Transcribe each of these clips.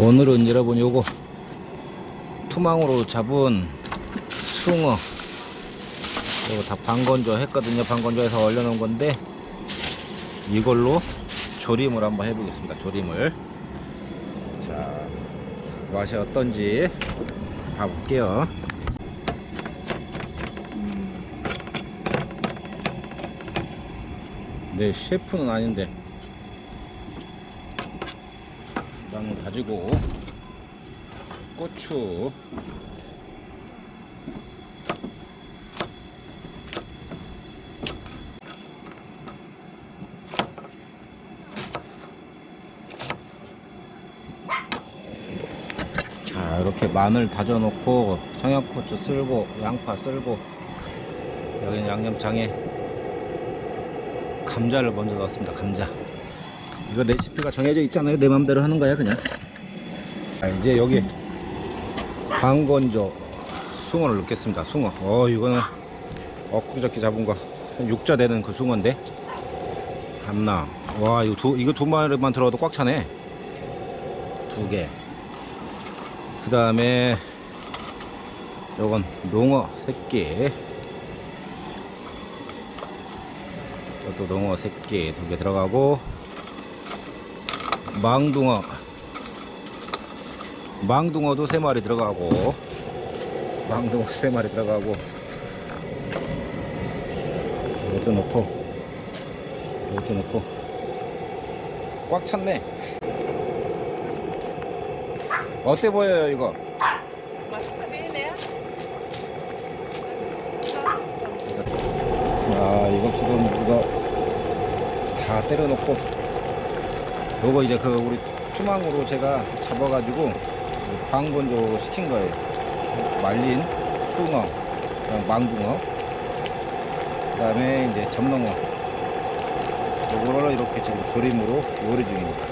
오늘은 여러분 요거 투망으로 잡은 숭어. 이거 다 방건조 했거든요. 방건조해서 얼려놓은 건데 이걸로 조림을 한번 해보겠습니다. 조림을. 자 맛이 어떤지 봐볼게요. 네 셰프는 아닌데 나는 가지고 고추. 자 이렇게 마늘 다져 놓고 청양고추 쓸고 양파 쓸고 여기는 양념장에 감자를 먼저 넣었습니다 감자 이거 레시피가 정해져 있잖아요? 내 맘대로 하는 거야 그냥? 자, 이제 여기 방건조 숭어를 넣겠습니다 숭어. 어 이거는 엊그저께 잡은 거. 육자 되는 그 숭어인데? 갔나. 와 이거 두 이거 두 마리만 들어도 꽉 차네. 두개그 다음에 요건 농어 새끼. 이것도 농어 새끼 두 개 들어가고 망둥어. 망둥어도 세 마리 들어가고 망둥어 세 마리 들어가고 이것도 넣고 이것도 넣고. 꽉 찼네. 어때 보여요 이거. 야 이거 지금 이거 다 때려놓고 요거 이제 그 우리 투망으로 제가 잡아가지고 방건조 시킨 거예요 말린 숭어 망둥어 그 다음에 이제 점농어 요거를 이렇게 지금 조림으로 요리 중입니다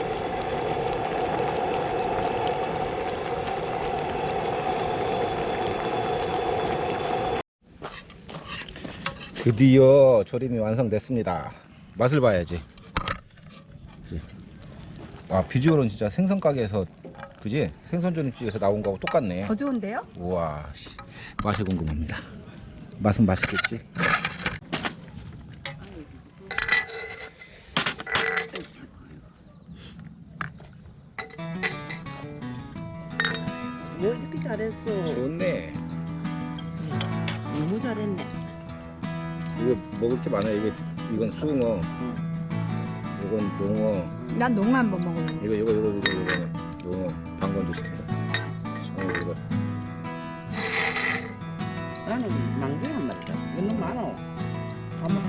드디어 조림이 완성됐습니다. 맛을 봐야지. 아 비주얼은 진짜 생선 가게에서 그지? 생선 조림집에서 나온 거하고 똑같네. 더 좋은데요? 우와 씨, 맛이 궁금합니다. 맛은 맛있겠지? 뭐 이렇게 잘했어. 좋네. 너무 잘했네. 이거 먹을 게 많아. 이게 이건 숭어, 이건 농어, 난 농어 한번 먹어볼래. 이거 이거 이거 이거 이거 농어 방건조 시켰다. 어 이거 나는 망둥이 한 마리다. 이거 너무 많아.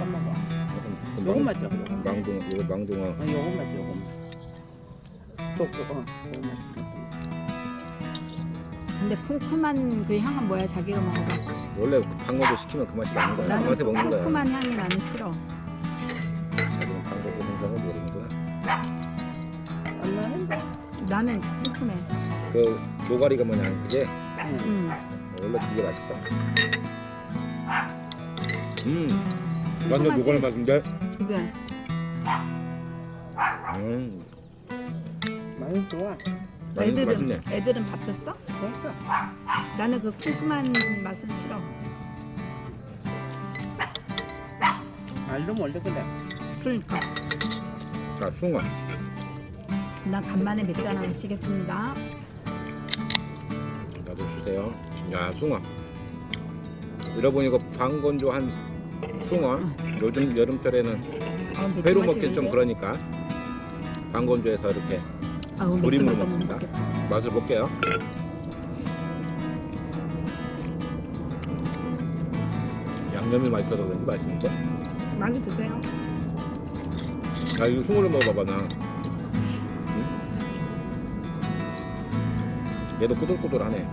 먹어. 이건 요것만 망- 줘. 요것만. 망둥어 이거 망둥어. 요것만. 또 그거. 어, 줘. 근데 쿰쿰한 그 향은 뭐야? 자기가 먹어봐. 원래 그 방건조 시키면 그 맛이 나는 거야. 그 나는 맛에 먹는 거야. 쿰쿰한 향이 나는 싫어. 나. 나는 쿰쿰해. 그 노가리가 뭐냐 그게 응. 응. 원래 그게 맛있다. 음, 완전 쿰쿰하지? 노가리 맛인데. 그게 음, 많이 좋아. 완전 애들은 맛있네. 애들은 밥 줬어? 됐어. 나는 그 쿰쿰한 맛은 싫어. 알도 몰래 그래. 그러니까 자, 숭어. 난 간만에 맥주 하나 마시겠습니다. 나도 주세요. 야, 숭어. 여러분 이거 방건조 한 숭어. 요즘 여름철에는 어, 맥주 회로 마시는데? 먹긴 좀 그러니까 방건조해서 이렇게 아우 맥주 조림으로 못 먹습니다. 먹겠다. 맛을 볼게요. 양념이 맛있어서 그런지 맛있는데? 많이 드세요. 아, 이거 숭어를 먹어봐봐, 나. 응? 얘도 꼬들꼬들하네.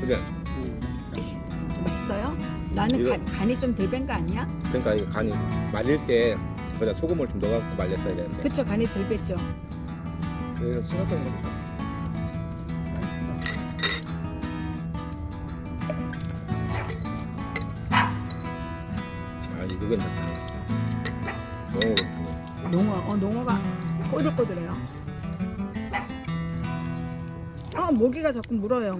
그래. 응. 맛있어요? 나는 이거- 간, 간이 좀덜뺀거 아니야? 그러니까 이거 간이 말릴 때 거기다 소금을 좀 넣어갖고 말렸어야 되는데. 그쵸 간이 덜 뺐죠. 그래서 생각하는 거죠. 아, 이거 괜찮다. 농어 곰팡이. 농어, 어 농어가 꼬들꼬들해요. 아 모기가 자꾸 물어요.